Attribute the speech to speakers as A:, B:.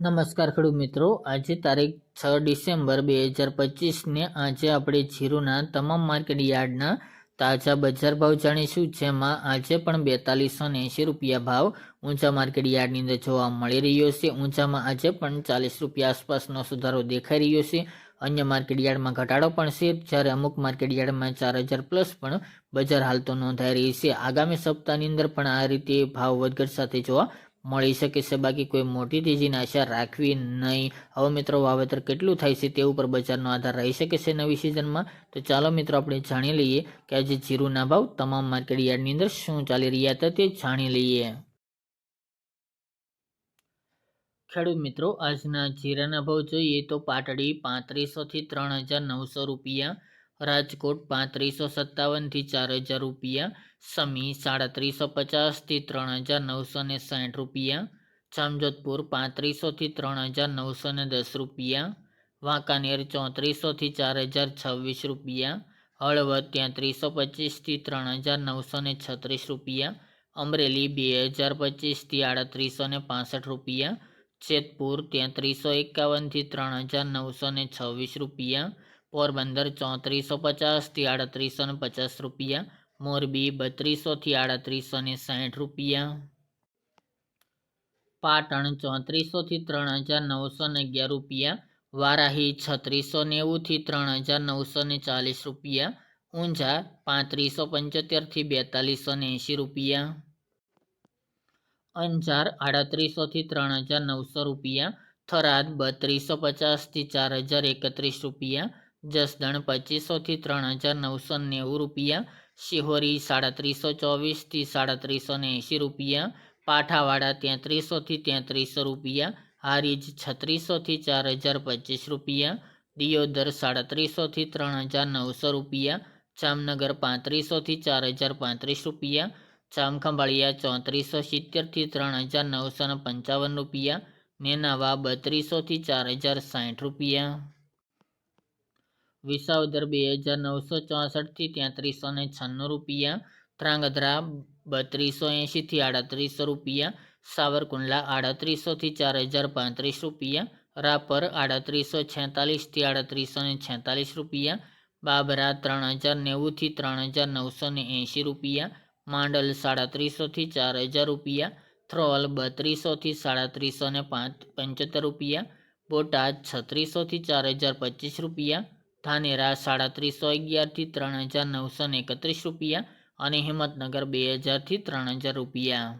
A: નમસ્કાર ખેડૂત મિત્રો. આજે તારીખ છ ડિસેમ્બર બે હજાર પચીસને આજે આપણે જીરુના તમામ માર્કેટ યાર્ડના તાજા બજાર ભાવ જાણીશું, જેમાં આજે પણ બેતાલીસો ને એંશી રૂપિયા ભાવ ઊંચા માર્કેટ યાર્ડની અંદર જોવા મળી રહ્યો છે. ઊંચામાં આજે પણ ચાલીસ રૂપિયા આસપાસનો સુધારો દેખાઈ રહ્યો છે. અન્ય માર્કેટ યાર્ડમાં ઘટાડો પણ છે. જ્યારે અમુક માર્કેટ યાર્ડમાં ચાર હજાર પ્લસ પણ બજાર હાલ તો નોંધાઈ રહી છે. આગામી સપ્તાહની અંદર પણ આ રીતે ભાવ વધઘટ સાથે જોવા મળી શકે છે. બાકી કોઈ મોટી તેજીની આશા રાખવી નહીં. હવે મિત્રો વાવેતર કેટલું થાય છે તે ઉપર બજારનો આધાર રહી શકે છે નવી સિઝનમાં. તો ચાલો મિત્રો આપણે જાણી લઈએ કે આજે જીરુના ભાવ તમામ માર્કેટ યાર્ડની અંદર શું ચાલી રહ્યા હતા તે જાણી લઈએ. ખેડૂત મિત્રો, આજના જીરાના ભાવ જોઈએ તો પાટડી પાંત્રીસોથી ત્રણ હજાર નવસો રૂપિયા રાજકોટ પાંત્રીસો સત્તાવનથી ચાર હજાર રૂપિયા, સમી સાડત્રીસો પચાસથી ત્રણ હજાર નવસો ને સાઠ રૂપિયા, જામજોધપુર પાંત્રીસોથી ત્રણ હજાર નવસો ને દસ રૂપિયા, વાંકાનેર ચોત્રીસોથી ચાર હજાર છવ્વીસ રૂપિયા, હળવદ ત્યાંત્રીસો પચીસથી ત્રણ હજાર નવસો ને છત્રીસ રૂપિયા, અમરેલી બે હજાર પચીસથી આડત્રીસો ને પાસઠ રૂપિયા, જેતપુર ત્યાંત્રીસો એકાવનથી ત્રણ હજાર નવસો ને છવ્વીસ રૂપિયા પોરબંદર ચોત્રીસો પચાસથી આડત્રીસો ને પચાસ રૂપિયા. મોરબી બત્રીસોથી આડત્રીસો ને સાઠ રૂપિયા. પાટણ ચોત્રીસોથી ત્રણ હજાર નવસો ને અગિયાર રૂપિયા. વારાહી છત્રીસો નેવુંથી ત્રણ હજાર નવસો ને ચાલીસ રૂપિયા. ઊંઝા પાંત્રીસો પંચોતેરથી બેતાલીસો ને એંશી રૂપિયા. અંજાર આડત્રીસોથી ત્રણ હજાર નવસો રૂપિયા. થરાદ બત્રીસો પચાસથી ચાર હજાર એકત્રીસ રૂપિયા. જસદણ પચીસોથી ત્રણ હજાર નવસો નેવું રૂપિયા, શિહોરી સાડત્રીસો ચોવીસથી સાડત્રીસો ને એંશી રૂપિયા, પાઠાવાડા તેત્રીસોથી તેત્રીસો રૂપિયા, હારીજ છત્રીસોથી ચાર હજાર પચીસ રૂપિયા, દિયોદર સાડત્રીસોથી ત્રણ હજાર નવસો રૂપિયા, જામનગર પાંત્રીસોથી ચાર હજાર પાંત્રીસ રૂપિયા, જામખંભાળિયા ચોત્રીસો સિત્તેરથી ત્રણ હજાર નવસો પંચાવન રૂપિયા, નેનાવા બત્રીસોથી ચાર હજાર સાઠ રૂપિયા. વિસાવદર બે હજાર નવસો ચોસઠથી તેત્રીસો ને છન્નું રૂપિયા, ધ્રાંગધ્રા બત્રીસો એંશીથી આડત્રીસો રૂપિયા, સાવરકુંડલા આડત્રીસોથી ચાર હજાર પાંત્રીસ રૂપિયા, રાપર આડત્રીસો છેતાલીસથી આડત્રીસો ને છેતાલીસ રૂપિયા, બાબરા ત્રણ હજાર નેવુંથી ત્રણ હજાર નવસો ને એંશી રૂપિયા, માંડલ સાડત્રીસોથી ચાર હજાર રૂપિયા થ્રોલ બત્રીસોથી સાડત્રીસો ને પાંચ પંચોતેર રૂપિયા, બોટાદ છત્રીસોથી ચાર હજાર પચીસ રૂપિયા ધાનેરા સાડત્રીસો અગિયારથી ત્રણ હજાર નવસો એકત્રીસ રૂપિયા અને હિંમતનગર બે હજારથી ત્રણ હજાર રૂપિયા.